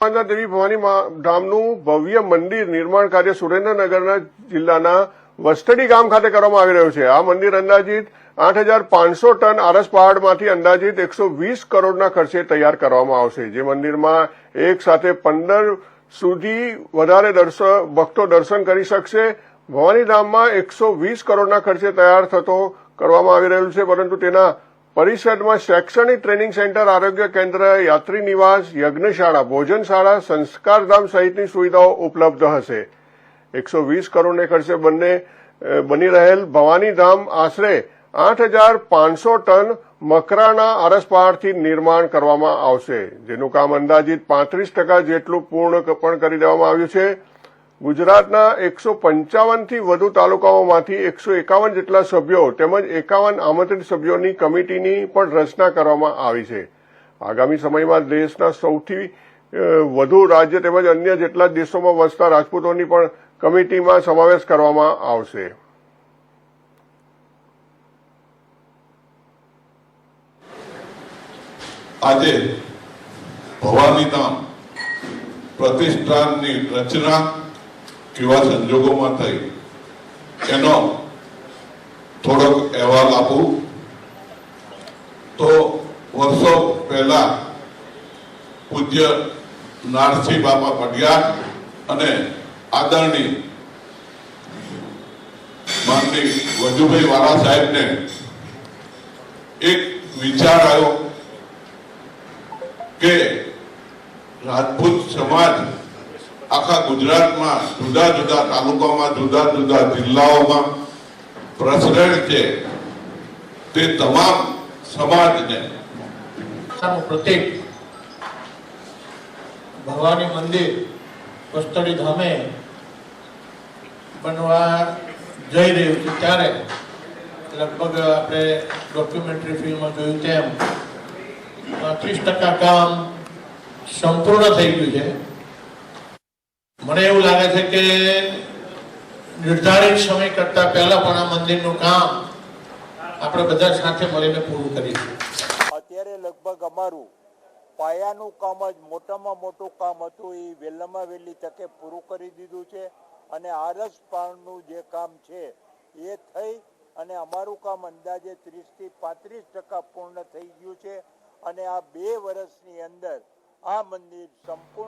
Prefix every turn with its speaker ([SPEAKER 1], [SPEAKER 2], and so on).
[SPEAKER 1] માતા દેવી ભવાની ધામનું ભવ્ય મંદિર નિર્માણ કાર્ય સુરેન્દ્રનગરના જિલ્લાના વસ્તડી ગામ ખાતે કરવામાં આવી રહ્યું છે. આ મંદિર અંદાજિત આઠ હજાર પાંચસો ટન આરસ પહાડમાંથી અંદાજિત એકસો વીસ કરોડના ખર્ચે તૈયાર કરવામાં આવશે. જે મંદિરમાં એક સાથે પંદર સુધી વધારે ભક્તો દર્શન કરી શકશે. ભવાની ધામમાં એકસો વીસ કરોડના ખર્ચે તૈયાર થતો કરવામાં આવી રહ્યું છે, પરંતુ તેના પરિષદમાં શૈક્ષણિક ટ્રેનિંગ સેન્ટર, આરોગ્ય કેન્દ્ર, યાત્રી નિવાસ, યજ્ઞશાળા, ભોજનશાળા, સંસ્કારધામ સહિતની સુવિધાઓ ઉપલબ્ધ હશે. એકસો વીસ કરોડને ખર્ચે બંને બની રહેલ ભવાનીધામ આશરે આઠ હજાર પાંચસો ટન મકરાના અરસપહાડથી નિર્માણ કરવામાં આવશે, જેનું કામ અંદાજિત પાંત્રીસ ટકા જેટલું પૂર્ણ પણ કરી દેવામાં આવ્યું છે. ગુજરાતના એકસો પંચાવનથી વધુ તાલુકાઓમાંથી એકસો એકાવન જેટલા સભ્યો તેમજ એકાવન આમંત્રિત સભ્યોની કમિટીની પણ રચના કરવામાં આવી છે. આગામી સમયમાં દેશના સૌથી વધુ રાજ્ય તેમજ અન્ય જેટલા દેશોમાં વસતા રાજપૂતોની પણ કમિટીમાં સમાવેશ કરવામાં આવશે.
[SPEAKER 2] આજે ભવાની ધામ પ્રતિષ્ઠાનની રચના કેવા સંજોગોમાં થઈ. એનો થોડોક અહેવાલ આપું. તો વર્ષો પહેલા પૂજ્ય નારસિંહ બાપા પડિયાર અને આદરણી માનની વજુભાઈ વાળા સાહેબને એક વિચાર આવ્યો કે રાજપૂત સમાજ આખા ગુજરાતમાં જુદા જુદા તાલુકામાં, જુદા જુદા જિલ્લાઓમાં પ્રસરણ છે તે તમામ સમાજને
[SPEAKER 3] પ્રતિક ભવાની મંદિર કસ્તડી ધામે બનવા જઈ રહ્યું છે ત્યારે લગભગ આપણે ડોક્યુમેન્ટરી ફિલ્મમાં જોયું તેમ ત્રીસ ટકા કામ સંપૂર્ણ થઈ ગયું છે. મને એવું લાગે છે કે નિર્ધારિત સમય કરતા પહેલા પણ આ મંદિરનું કામ આપણે બધા સાથે મળીને પૂરું કરીશું.
[SPEAKER 4] અત્યારે લગભગ અમારું પાયાનું કામ જ મોટામાં મોટું કામ હતું, એ વહેલામાં વહેલી તકે પૂરું કરી દીધું છે અને આરસ પાણનું જે કામ છે એ થઈ અને અમારું કામ અંદાજે ત્રીસથી પાંત્રીસ ટકા પૂર્ણ થઈ ગયું છે અને આ બે વર્ષની અંદર આ મંદિર સંપૂર્ણ